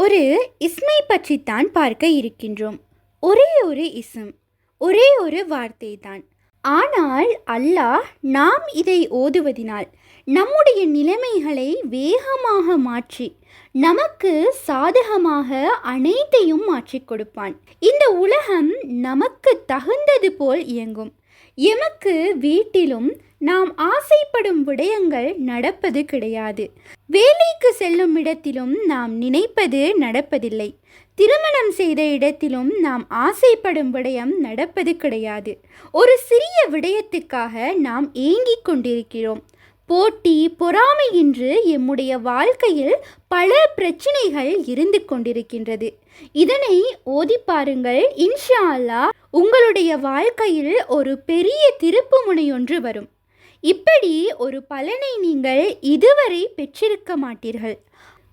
ஒரு இஸ்மை பற்றித்தான் பார்க்க இருக்கின்றோம். ஒரே ஒரு இஸ்ம் ஒரே ஒரு வார்த்தை தான் ஆனால் அல்லாஹ் நாம் இதை ஓதுவதினால் நம்முடைய நிலைமைகளை வேகமாக மாற்றி நமக்கு சாதகமாக அனைத்தையும் மாற்றிக் கொடுப்பான். இந்த உலகம் நமக்கு தகுந்தது போல் இயங்கும். எமக்கு வீட்டிலும் நாம் ஆசைப்படும் விடயங்கள் நடப்பது கிடையாது. வேலைக்கு செல்லும் இடத்திலும் நாம் நினைப்பது நடப்பதில்லை. திருமணம் செய்த இடத்திலும் நாம் ஆசைப்படும் விடயம் நடப்பது கிடையாது. ஒரு சிறிய விடயத்துக்காக நாம் ஏங்கிக் கொண்டிருக்கிறோம். போட்டி பொறாமையின்றி எம்முடைய வாழ்க்கையில் பல பிரச்சனைகள் இருந்து கொண்டிருக்கின்றது. இதனை ஓதி பாருங்கள். இன்ஷா அல்லாஹ் உங்களுடைய வாழ்க்கையில் ஒரு பெரிய திருப்பு ஒன்று வரும். இப்படி ஒரு பலனை நீங்கள் இதுவரை பெற்றிருக்க மாட்டீர்கள்.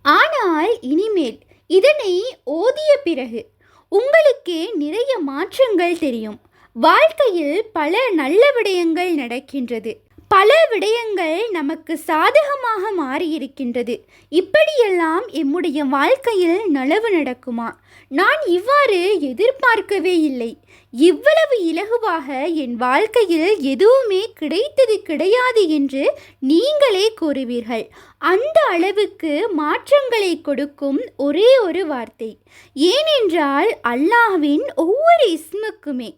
ஆனால் இனிமேல் இதனை ஓதிய பிறகு உங்களுக்கே நிறைய மாற்றங்கள் தெரியும். வாழ்க்கையில் பல நல்ல விடயங்கள் நடக்கின்றது. பல விடயங்கள் நமக்கு சாதகமாக மாறியிருக்கின்றது. இப்படியெல்லாம் எம்முடைய வாழ்க்கையில் நலவு நடக்குமா? நான் இவ்வாறு எதிர்பார்க்கவே இல்லை. இவ்வளவு இலகுவாக என் வாழ்க்கையில் எதுவுமே கிடைத்தது கிடையாது என்று நீங்களே கூறுவீர்கள். அந்த அளவுக்கு மாற்றங்களை கொடுக்கும் ஒரே ஒரு வார்த்தை. ஏனென்றால் அல்லாஹ்வின் ஒவ்வொரு இஸ்முக்குமே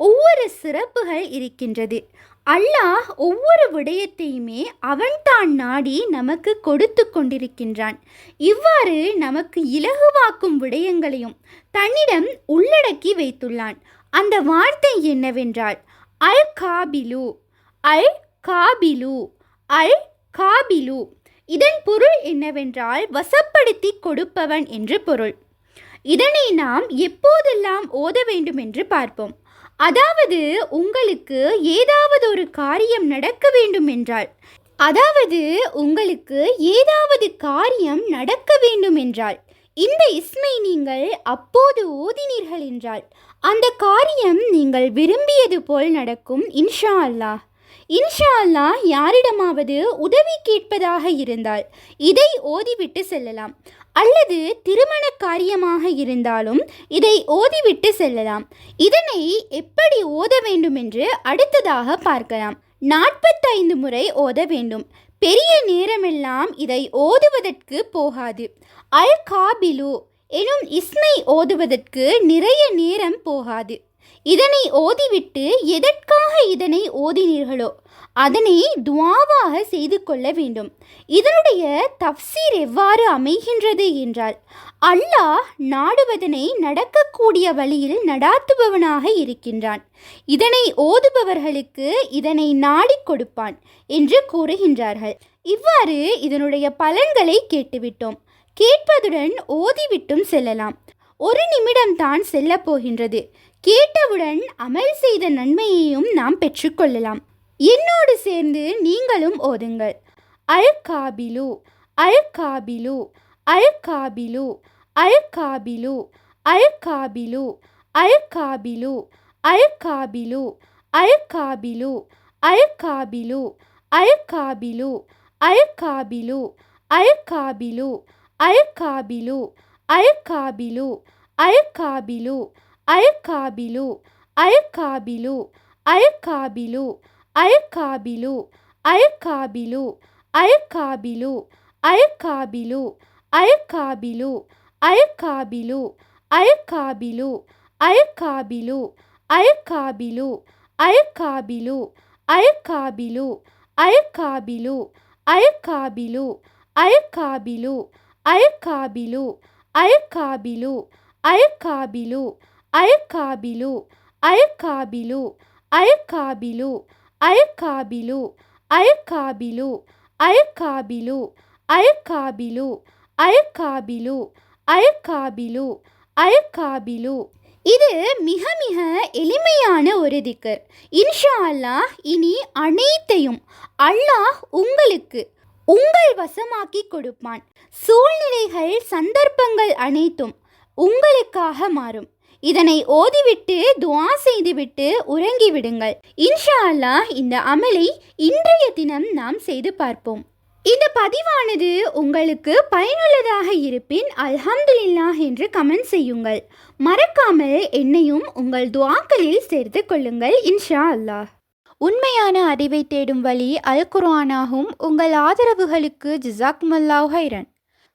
ஒவ்வொரு சிறப்புகள் இருக்கின்றது. அல்லாஹ் ஒவ்வொரு விடயத்தையுமே அவன்தான் நாடி நமக்கு கொடுத்து கொண்டிருக்கின்றான். இவ்வாறு நமக்கு இலகுவாக்கும் விடயங்களையும் தன்னிடம் உள்ளடக்கி வைத்துள்ளான். அந்த வார்த்தை என்னவென்றால் அல் காபிலு அல் காபிலு அல் காபிலு. இதன் பொருள் என்னவென்றால் வசப்படுத்தி கொடுப்பவன் என்று பொருள். இதனை நாம் எப்போதெல்லாம் ஓத வேண்டும் என்று பார்ப்போம். அதாவது உங்களுக்கு ஏதாவது ஒரு காரியம் நடக்க வேண்டும் என்றால் அதாவது உங்களுக்கு ஏதாவது காரியம் நடக்க வேண்டும் என்றால் இந்த இஸ்மை நீங்கள் அப்போது ஓதினீர்கள் என்றால் அந்த காரியம் நீங்கள் விரும்பியது போல் நடக்கும் இன்ஷா அல்லாஹ். இன்ஷா அல்லா யாரிடமாவது உதவி கேட்பதாக இருந்தால் இதை ஓதிவிட்டு செல்லலாம். அல்லது திருமண காரியமாக இருந்தாலும் இதை ஓதிவிட்டு செல்லலாம். இதனை எப்படி ஓத வேண்டும் என்று அடுத்ததாக பார்க்கலாம். நாற்பத்தைந்து முறை ஓத வேண்டும். பெரிய நேரமெல்லாம் இதை ஓதுவதற்கு போகாது. அல் காபிலு எனும் இஸ்மை ஓதுவதற்கு நிறைய நேரம் போகாது. இதனை ஓதிவிட்டு எதற்காக இதனை ஓதினீர்களோ அதனை துவாவாக செய்து கொள்ள வேண்டும். இதனுடைய தப்சீர் எவ்வாறு அமைகின்றது என்றால் அல்லாஹ் நாடுவதனை நடக்கக்கூடிய வழியில் நடாத்துபவனாக இருக்கின்றான். இதனை ஓதுபவர்களுக்கு இதனை நாடிக் கொடுப்பான் என்று கூறுகின்றார்கள். இவ்வாறு இதனுடைய பலன்களை கேட்டுவிட்டோம். கேட்பதுடன் ஓதிவிட்டும் செல்லலாம். ஒரு நிமிடம் தான் செல்ல போகின்றது. கேட்டவுடன் அமல் செய்த நன்மையையும் நாம் பெற்றுக்கொள்ளலாம் என்னோடு சேர்ந்து நீங்களும் ஓதுங்கள் அழுக்காபிலு அழுக்காபிலு அழுக்காபிலு அழுக்காபிலு அழுக்காபிலு அழுக்காபிலு அழுக்காபிலு அழுக்காபிலு அழுக்காபிலு அழுக்காபிலு அழுக்காபிலு அழுக்காபிலு அழுக்காபிலு அழுக்காபிலு அழுக்காபிலு காபிலு அல் காபிலு அல் காபிலு அல் காபிலு அல் காபிலு அல் காபிலு அல் காபிலு அல் காபிலு அல் காபிலு அல் காபிலு அல் காபிலு அல் காபிலு அல் காபிலு அல் காபிலு அல் காபிலு அல் காபிலு அல் காபிலு அல் காபிலு அல் காபிலு அல் காபிலு அல் காபிலு இது மிக மிக எளிமையான ஒரு திக்கர் இன்ஷா அல்லாஹ் இனி அனைத்தையும் அல்லாஹ் உங்களுக்கு உங்கள் வசமாக்கி கொடுப்பான். சூழ்நிலைகள் சந்தர்ப்பங்கள் அனைத்தும் உங்களுக்காக மாறும். இதனை ஓதிவிட்டு துவா செய்துவிட்டு உறங்கிவிடுங்கள். இன்ஷா அல்லாஹ் இந்த அமலை இன்றைய தினம் நாம் செய்து பார்ப்போம். இந்த பதிவானது உங்களுக்கு பயனுள்ளதாக இருப்பின் அல்ஹம்துலில்லாஹ் என்று கமெண்ட் செய்யுங்கள். மறக்காமல் என்னையும் உங்கள் துவாக்களில் சேர்த்து கொள்ளுங்கள் இன்ஷா அல்லாஹ் உண்மையான அறிவை தேடும் வழி அல் குர்ஆனாகும். உங்கள் ஆதரவுகளுக்கு ஜிசாக் மல்லாஹ் ஹைரன்